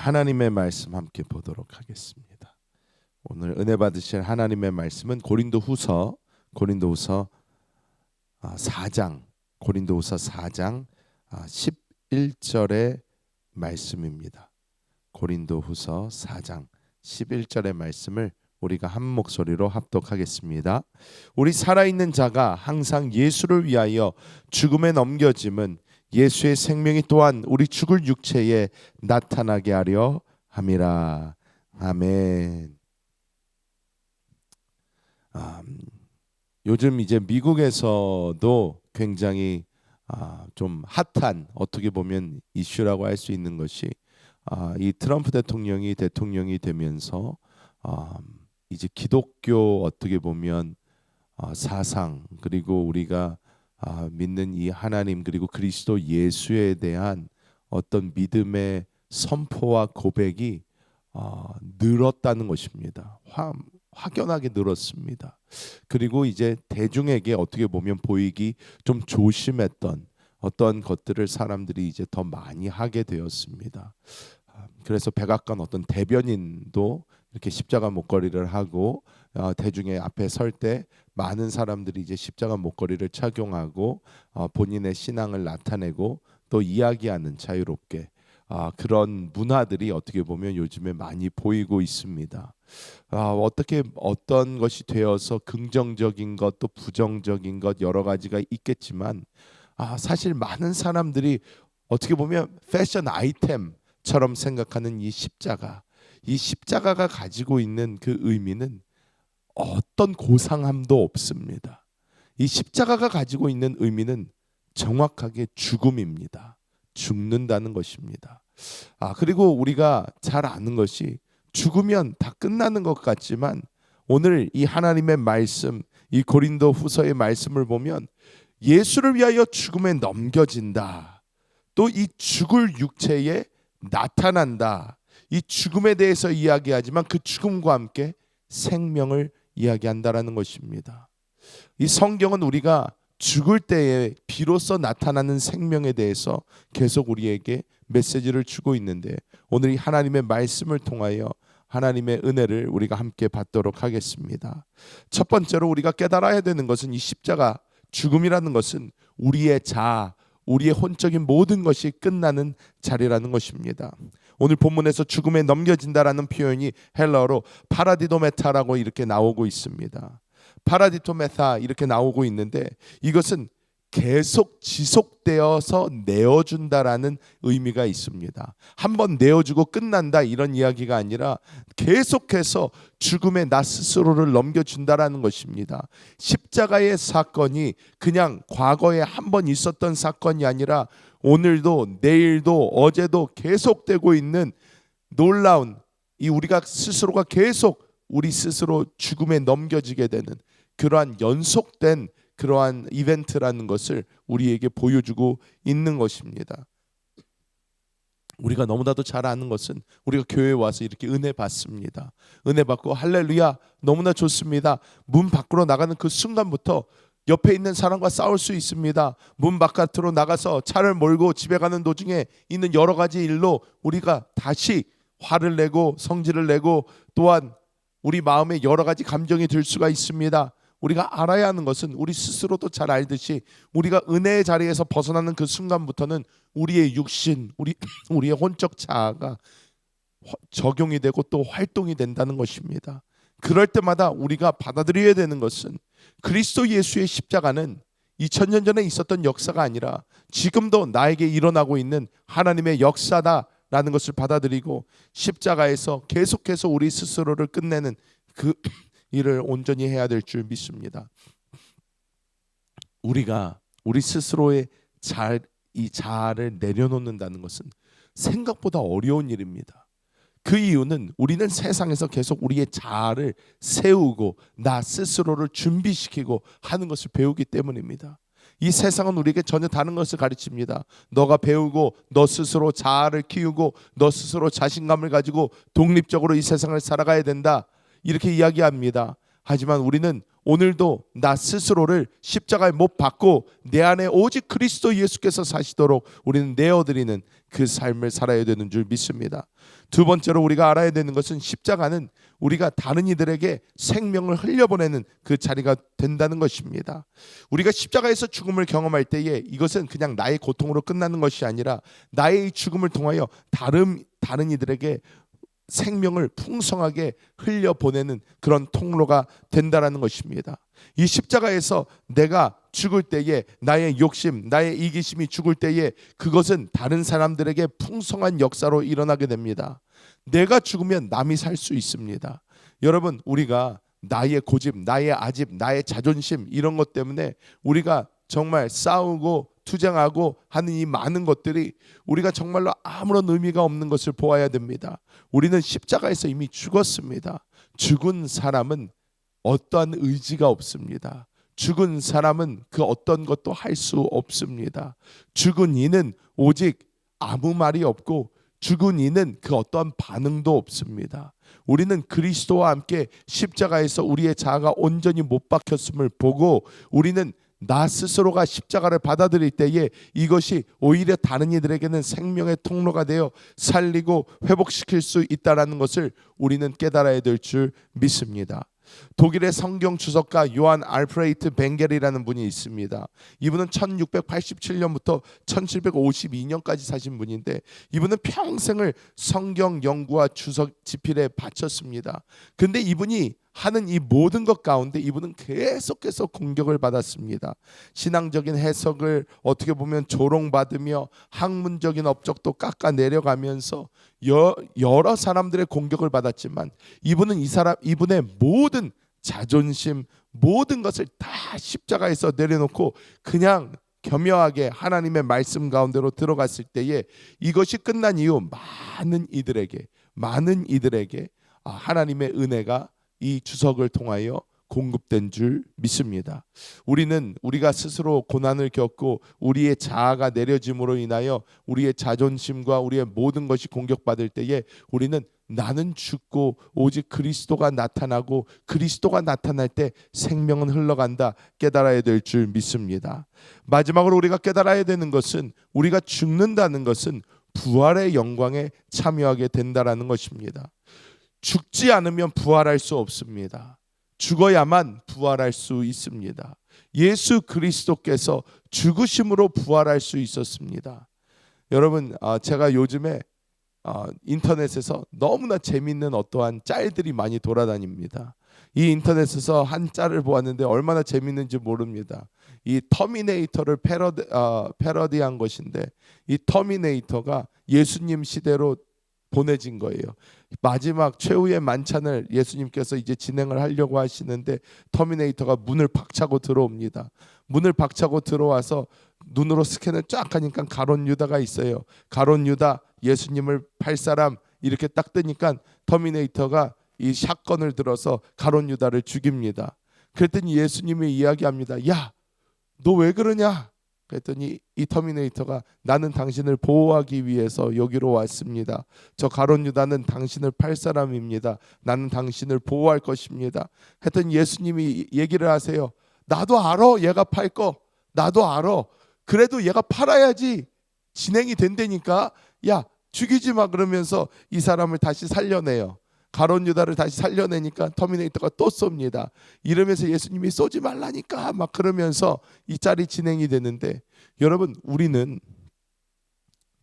하나님의 말씀 함께 보도록 하겠습니다. 오늘 은혜 받으실 하나님의 말씀은 고린도후서 고린도후서 4장 고린도후서 4장 11절의 말씀입니다. 고린도후서 4장 11절의 말씀을 우리가 한 목소리로 합독하겠습니다. 우리 살아있는 자가 항상 예수를 위하여 죽음에 넘겨짐은 예수의 생명이 또한 우리 죽을 육체에 나타나게 하려 함이라. 아멘. 아, 요즘 이제 미국에서도 굉장히 아, 좀 핫한 어떻게 보면 이슈라고 할 수 있는 것이 아, 이 트럼프 대통령이 대통령이 되면서 아, 이제 기독교 어떻게 보면 아, 사상 그리고 우리가 아, 믿는 이 하나님 그리고 그리스도 예수에 대한 어떤 믿음의 선포와 고백이 아, 늘었다는 것입니다. 화, 확연하게 늘었습니다. 그리고 이제 대중에게 어떻게 보면 보이기 좀 조심했던 어떤 것들을 사람들이 이제 더 많이 하게 되었습니다. 아, 그래서 백악관 어떤 대변인도 이렇게 십자가 목걸이를 하고 어, 대중의 앞에 설 때 많은 사람들이 이제 십자가 목걸이를 착용하고 어, 본인의 신앙을 나타내고 또 이야기하는 자유롭게 아, 그런 문화들이 어떻게 보면 요즘에 많이 보이고 있습니다. 아, 어떻게 어떤 것이 되어서 긍정적인 것 또 부정적인 것 여러 가지가 있겠지만 아, 사실 많은 사람들이 어떻게 보면 패션 아이템처럼 생각하는 이 십자가 이 십자가가 가지고 있는 그 의미는 어떤 고상함도 없습니다. 이 십자가가 가지고 있는 의미는 정확하게 죽음입니다. 죽는다는 것입니다. 아, 그리고 우리가 잘 아는 것이 죽으면 다 끝나는 것 같지만 오늘 이 하나님의 말씀, 이 고린도 후서의 말씀을 보면 예수를 위하여 죽음에 넘겨진다. 또 이 죽을 육체에 나타난다. 이 죽음에 대해서 이야기하지만 그 죽음과 함께 생명을 이야기한다라는 것입니다. 이 성경은 우리가 죽을 때에 비로소 나타나는 생명에 대해서 계속 우리에게 메시지를 주고 있는데 오늘 이 하나님의 말씀을 통하여 하나님의 은혜를 우리가 함께 받도록 하겠습니다. 첫 번째로 우리가 깨달아야 되는 것은 이 십자가 죽음이라는 것은 우리의 자, 우리의 혼적인 모든 것이 끝나는 자리라는 것입니다. 오늘 본문에서 죽음에 넘겨진다라는 표현이 헬러로 파라디도메타라고 이렇게 나오고 있습니다. 파라디토메타 이렇게 나오고 있는데 이것은 계속 지속되어서 내어준다라는 의미가 있습니다. 한번 내어주고 끝난다 이런 이야기가 아니라 계속해서 죽음의 나 스스로를 넘겨준다라는 것입니다. 십자가의 사건이 그냥 과거에 한 번 있었던 사건이 아니라 오늘도 내일도 어제도 계속되고 있는 놀라운 이 우리가 스스로가 계속 우리 스스로 죽음에 넘겨지게 되는 그러한 연속된 그러한 이벤트라는 것을 우리에게 보여주고 있는 것입니다. 우리가 너무나도 잘 아는 것은 우리가 교회에 와서 이렇게 은혜 받습니다. 은혜 받고 할렐루야 너무나 좋습니다. 문 밖으로 나가는 그 순간부터 옆에 있는 사람과 싸울 수 있습니다. 문 바깥으로 나가서 차를 몰고 집에 가는 도중에 있는 여러 가지 일로 우리가 다시 화를 내고 성질을 내고 또한 우리 마음에 여러 가지 감정이 들 수가 있습니다. 우리가 알아야 하는 것은 우리 스스로도 잘 알듯이 우리가 은혜의 자리에서 벗어나는 그 순간부터는 우리의 육신, 우리 우리의 혼적 자아가 적용이 되고 또 활동이 된다는 것입니다. 그럴 때마다 우리가 받아들여야 되는 것은 그리스도 예수의 십자가는 2000년 전에 있었던 역사가 아니라 지금도 나에게 일어나고 있는 하나님의 역사다라는 것을 받아들이고 십자가에서 계속해서 우리 스스로를 끝내는 그 일을 온전히 해야 될 줄 믿습니다. 우리가 우리 스스로의 잘 이 자아를 내려놓는다는 것은 생각보다 어려운 일입니다. 그 이유는 우리는 세상에서 계속 우리의 자아를 세우고 나 스스로를 준비시키고 하는 것을 배우기 때문입니다. 이 세상은 우리에게 전혀 다른 것을 가르칩니다. 너가 배우고 너 스스로 자아를 키우고 너 스스로 자신감을 가지고 독립적으로 이 세상을 살아가야 된다. 이렇게 이야기합니다. 하지만 우리는 오늘도 나 스스로를 십자가에 못 박고 내 안에 오직 그리스도 예수께서 사시도록 우리는 내어드리는 그 삶을 살아야 되는 줄 믿습니다. 두 번째로 우리가 알아야 되는 것은 십자가는 우리가 다른 이들에게 생명을 흘려보내는 그 자리가 된다는 것입니다. 우리가 십자가에서 죽음을 경험할 때에 이것은 그냥 나의 고통으로 끝나는 것이 아니라 나의 이 죽음을 통하여 다른 다른 이들에게 생명을 풍성하게 흘려 보내는 그런 통로가 된다라는 것입니다. 이 십자가에서 내가 죽을 때에 나의 욕심, 나의 이기심이 죽을 때에 그것은 다른 사람들에게 풍성한 역사로 일어나게 됩니다. 내가 죽으면 남이 살 수 있습니다. 여러분, 우리가 나의 고집, 나의 아집, 나의 자존심 이런 것 때문에 우리가 정말 싸우고 투쟁하고 하는 이 많은 것들이 우리가 정말로 아무런 의미가 없는 것을 보아야 됩니다. 우리는 십자가에서 이미 죽었습니다. 죽은 사람은 어떠한 의지가 없습니다. 죽은 사람은 그 어떤 것도 할 수 없습니다. 죽은 이는 오직 아무 말이 없고 죽은 이는 그 어떠한 반응도 없습니다. 우리는 그리스도와 함께 십자가에서 우리의 자아가 온전히 못 박혔음을 보고 우리는 나 스스로가 십자가를 받아들일 때에 이것이 오히려 다른 이들에게는 생명의 통로가 되어 살리고 회복시킬 수 있다라는 것을 우리는 깨달아야 될 줄 믿습니다. 독일의 성경 주석가 요한 알프레이트 벤겔이라는 분이 있습니다. 이분은 1687년부터 1752년까지 사신 분인데 이분은 평생을 성경 연구와 주석 집필에 바쳤습니다. 근데 이분이 하는 이 모든 것 가운데 이분은 계속해서 공격을 받았습니다. 신앙적인 해석을 어떻게 보면 조롱받으며 학문적인 업적도 깎아 내려가면서 여러 사람들의 공격을 받았지만 이분은 이 사람 이분의 모든 자존심 모든 것을 다 십자가에서 내려놓고 그냥 겸허하게 하나님의 말씀 가운데로 들어갔을 때에 이것이 끝난 이후 많은 이들에게 많은 이들에게 아, 하나님의 은혜가 이 주석을 통하여 공급된 줄 믿습니다. 우리는 우리가 스스로 고난을 겪고 우리의 자아가 내려짐으로 인하여 우리의 자존심과 우리의 모든 것이 공격받을 때에 우리는 나는 죽고 오직 그리스도가 나타나고 그리스도가 나타날 때 생명은 흘러간다 깨달아야 될 줄 믿습니다. 마지막으로 우리가 깨달아야 되는 것은 우리가 죽는다는 것은 부활의 영광에 참여하게 된다라는 것입니다. 죽지 않으면 부활할 수 없습니다. 죽어야만 부활할 수 있습니다. 예수 그리스도께서 죽으심으로 부활할 수 있었습니다. 여러분, 아, 제가 요즘에 아, 인터넷에서 너무나 재밌는 어떠한 짤들이 많이 돌아다닙니다. 이 인터넷에서 한 짤을 보았는데 얼마나 재밌는지 모릅니다. 이 터미네이터를 패러디, 어, 패러디한 것인데 이 터미네이터가 예수님 시대로 보내진 거예요. 마지막 최후의 만찬을 예수님께서 이제 진행을 하려고 하시는데 터미네이터가 문을 박차고 들어옵니다. 문을 박차고 들어와서 눈으로 스캔을 쫙 하니까 가론 유다가 있어요. 가론 유다 예수님을 팔 사람 이렇게 딱 뜨니까 터미네이터가 이 샷건을 들어서 가론 유다를 죽입니다. 그랬더니 예수님이 이야기합니다. 야, 너 왜 그러냐? 그랬더니 이 터미네이터가 나는 당신을 보호하기 위해서 여기로 왔습니다. 저 가론 유다는 당신을 팔 사람입니다. 나는 당신을 보호할 것입니다. 했더니 예수님이 얘기를 하세요. 나도 알아. 얘가 팔 거. 나도 알아. 그래도 얘가 팔아야지 진행이 된다니까. 야, 죽이지 마 그러면서 이 사람을 다시 살려내요. 가론 유다를 다시 살려내니까 터미네이터가 또 쏩니다. 이러면서 예수님이 쏘지 말라니까 막 그러면서 이 짤이 진행이 되는데 여러분 우리는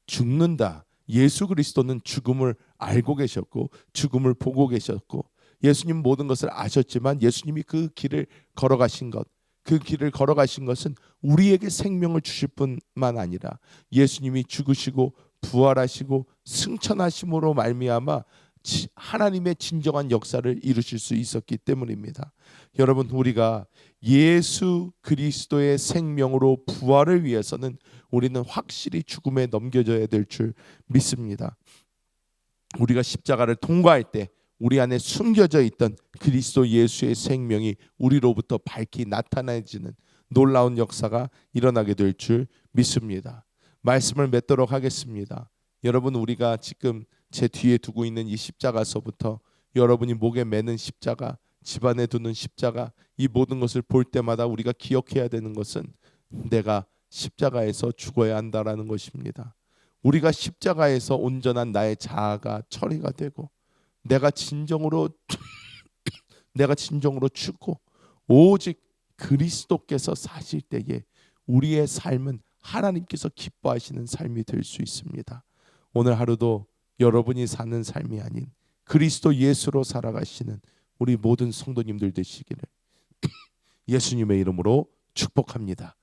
죽는다. 예수 그리스도는 죽음을 알고 계셨고 죽음을 보고 계셨고 예수님 모든 것을 아셨지만 예수님이 그 길을 걸어가신 것, 그 길을 걸어가신 것은 우리에게 생명을 주실 뿐만 아니라 예수님이 죽으시고 부활하시고 승천하심으로 말미암아 하나님의 진정한 역사를 이루실 수 있었기 때문입니다. 여러분 우리가 예수 그리스도의 생명으로 부활을 위해서는 우리는 확실히 죽음에 넘겨져야 될 줄 믿습니다. 우리가 십자가를 통과할 때 우리 안에 숨겨져 있던 그리스도 예수의 생명이 우리로부터 밝히 나타나지는 놀라운 역사가 일어나게 될 줄 믿습니다. 말씀을 맺도록 하겠습니다. 여러분 우리가 지금 제 뒤에 두고 있는 이 십자가서부터 여러분이 목에 매는 십자가 집안에 두는 십자가 이 모든 것을 볼 때마다 우리가 기억해야 되는 것은 내가 십자가에서 죽어야 한다라는 것입니다. 우리가 십자가에서 온전한 나의 자아가 처리가 되고 내가 진정으로 내가 진정으로 죽고 오직 그리스도께서 사실 때에 우리의 삶은 하나님께서 기뻐하시는 삶이 될 수 있습니다. 오늘 하루도 여러분이 사는 삶이 아닌 그리스도 예수로 살아가시는 우리 모든 성도님들 되시기를 예수님의 이름으로 축복합니다.